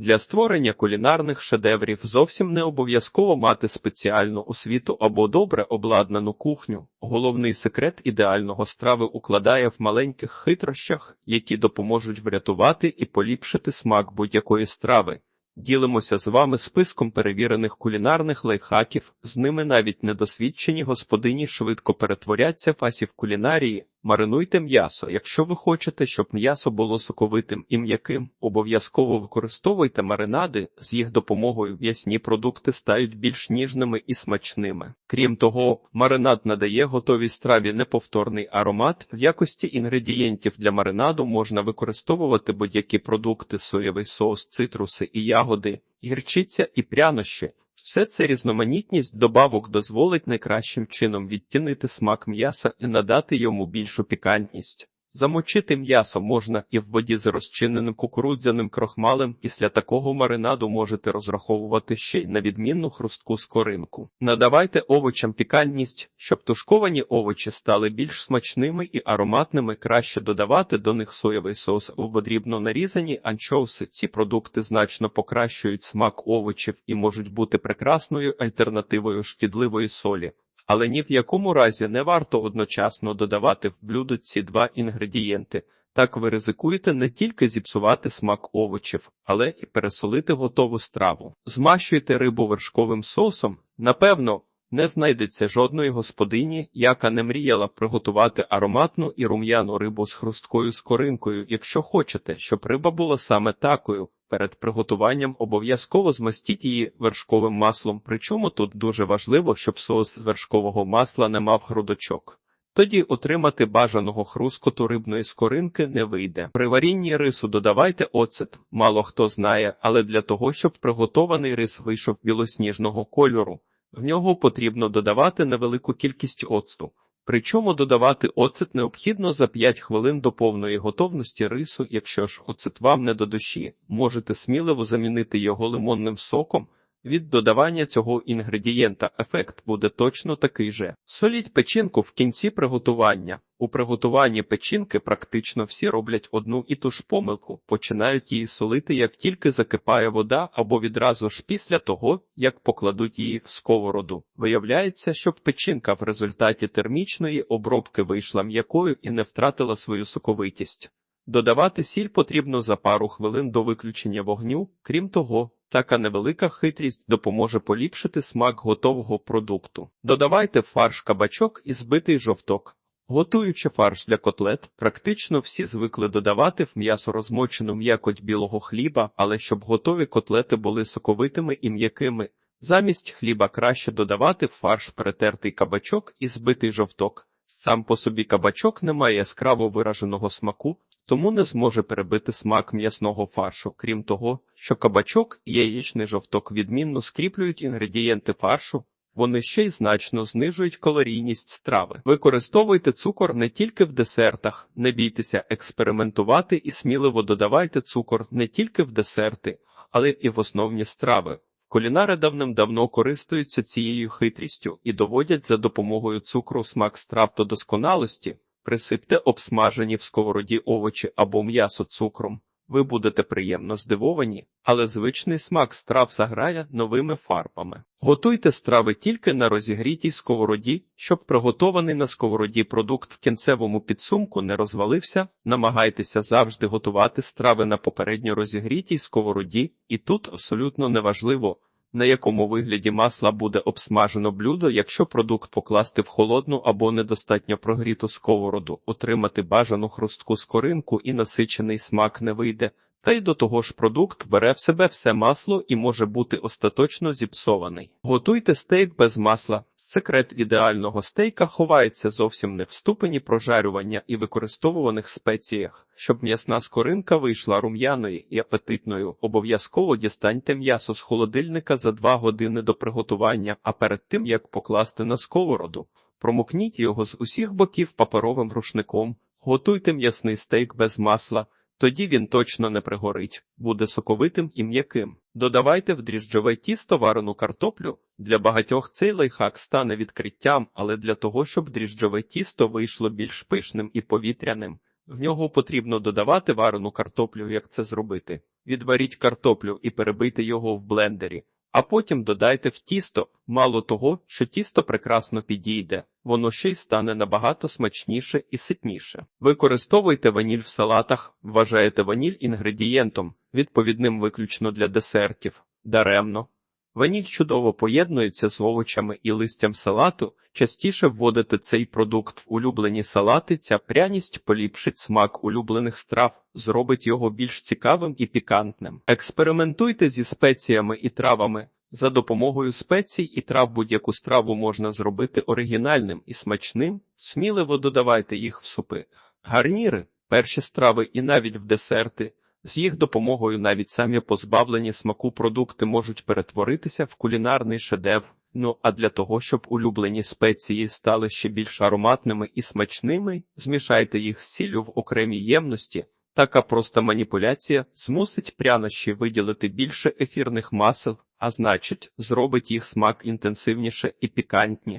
Для створення кулінарних шедеврів зовсім не обов'язково мати спеціальну освіту або добре обладнану кухню. Головний секрет ідеального страви укладає в маленьких хитрощах, які допоможуть врятувати і поліпшити смак будь-якої страви. Ділимося з вами списком перевірених кулінарних лайфхаків, з ними навіть недосвідчені господині швидко перетворяться в асів кулінарії. Маринуйте м'ясо. Якщо ви хочете, щоб м'ясо було соковитим і м'яким, обов'язково використовуйте маринади, з їх допомогою м'ясні продукти стають більш ніжними і смачними. Крім того, маринад надає готовій страві неповторний аромат. В якості інгредієнтів для маринаду можна використовувати будь-які продукти, соєвий соус, цитруси і ягоди, гірчиця і прянощі. Все це різноманітність добавок дозволить найкращим чином відтінити смак м'яса і надати йому більшу пікантність. Замочити м'ясо можна і в воді з розчиненим кукурудзяним крохмалем. Після такого маринаду можете розраховувати ще й на відмінну хрустку скоринку. Надавайте овочам пікантність, щоб тушковані овочі стали більш смачними і ароматними. Краще додавати до них соєвий соус або дрібно нарізані анчоуси. Ці продукти значно покращують смак овочів і можуть бути прекрасною альтернативою шкідливої солі. Але ні в якому разі не варто одночасно додавати в блюдо ці два інгредієнти. Так ви ризикуєте не тільки зіпсувати смак овочів, але і пересолити готову страву. Змащуйте рибу вершковим соусом. Напевно, не знайдеться жодної господині, яка не мріяла приготувати ароматну і рум'яну рибу з хрусткою скоринкою, якщо хочете, щоб риба була саме такою. Перед приготуванням обов'язково змастіть її вершковим маслом, причому тут дуже важливо, щоб соус вершкового масла не мав грудочок. Тоді отримати бажаного хрускоту рибної скоринки не вийде. При варінні рису додавайте оцет. Мало хто знає, але для того, щоб приготований рис вийшов білосніжного кольору, в нього потрібно додавати невелику кількість оцту. Причому додавати оцет необхідно за 5 хвилин до повної готовності рису, якщо ж оцет вам не до душі, можете сміливо замінити його лимонним соком. Від додавання цього інгредієнта ефект буде точно такий же. Соліть печінку в кінці приготування. У приготуванні печінки практично всі роблять одну і ту ж помилку, починають її солити, як тільки закипає вода, або відразу ж після того, як покладуть її в сковороду. Виявляється, щоб печінка в результаті термічної обробки вийшла м'якою і не втратила свою соковитість. Додавати сіль потрібно за пару хвилин до виключення вогню, крім того, така невелика хитрість допоможе поліпшити смак готового продукту. Додавайте фарш кабачок і збитий жовток. Готуючи фарш для котлет, практично всі звикли додавати в м'ясо розмочену м'якоть білого хліба, але щоб готові котлети були соковитими і м'якими. Замість хліба краще додавати в фарш перетертий кабачок і збитий жовток. Сам по собі кабачок не має яскраво вираженого смаку, тому не зможе перебити смак м'ясного фаршу. Крім того, що кабачок і яєчний жовток відмінно скріплюють інгредієнти фаршу, вони ще й значно знижують калорійність страви. Використовуйте цукор не тільки в десертах, не бійтеся експериментувати і сміливо додавайте цукор не тільки в десерти, але і в основні страви. Кулінари давним-давно користуються цією хитрістю і доводять за допомогою цукру смак страв до досконалості. Присипте обсмажені в сковороді овочі або м'ясо цукром. Ви будете приємно здивовані, але звичний смак страв заграє новими фарбами. Готуйте страви тільки на розігрітій сковороді, щоб приготований на сковороді продукт в кінцевому підсумку не розвалився. Намагайтеся завжди готувати страви на попередньо розігрітій сковороді, і тут абсолютно неважливо, на якому вигляді масла буде обсмажено блюдо, якщо продукт покласти в холодну або недостатньо прогріту сковороду, отримати бажану хрустку скоринку і насичений смак не вийде. Та й до того ж продукт бере в себе все масло і може бути остаточно зіпсований. Готуйте стейк без масла. Секрет ідеального стейка ховається зовсім не в ступені прожарювання і використовуваних спеціях. Щоб м'ясна скоринка вийшла рум'яною і апетитною, обов'язково дістаньте м'ясо з холодильника за 2 години до приготування, а перед тим як покласти на сковороду, промокніть його з усіх боків паперовим рушником, готуйте м'ясний стейк без масла. Тоді він точно не пригорить, буде соковитим і м'яким. Додавайте в дріжджове тісто варену картоплю. Для багатьох цей лайхак стане відкриттям, але для того, щоб дріжджове тісто вийшло більш пишним і повітряним, В нього потрібно додавати варену картоплю, як це зробити. Відваріть картоплю і перебийте його в блендері, а потім додайте в тісто. Мало того, що тісто прекрасно підійде, воно ще й стане набагато смачніше і ситніше. Використовуйте ваніль в салатах, вважаєте ваніль інгредієнтом, відповідним виключно для десертів. Даремно. Ваніль чудово поєднується з овочами і листям салату. Частіше вводити цей продукт в улюблені салати. Ця пряність поліпшить смак улюблених страв, зробить його більш цікавим і пікантним. Експериментуйте зі спеціями і травами. За допомогою спецій і трав будь-яку страву можна зробити оригінальним і смачним. Сміливо додавайте їх в супи, гарніри, перші страви і навіть в десерти. З їх допомогою навіть самі позбавлені смаку продукти можуть перетворитися в кулінарний шедевр. Ну а для того, щоб улюблені спеції стали ще більш ароматними і смачними, змішайте їх з сіллю в окремій ємності. Така проста маніпуляція змусить прянощі виділити більше ефірних масел, а значить, зробить їх смак інтенсивніше і пікантні.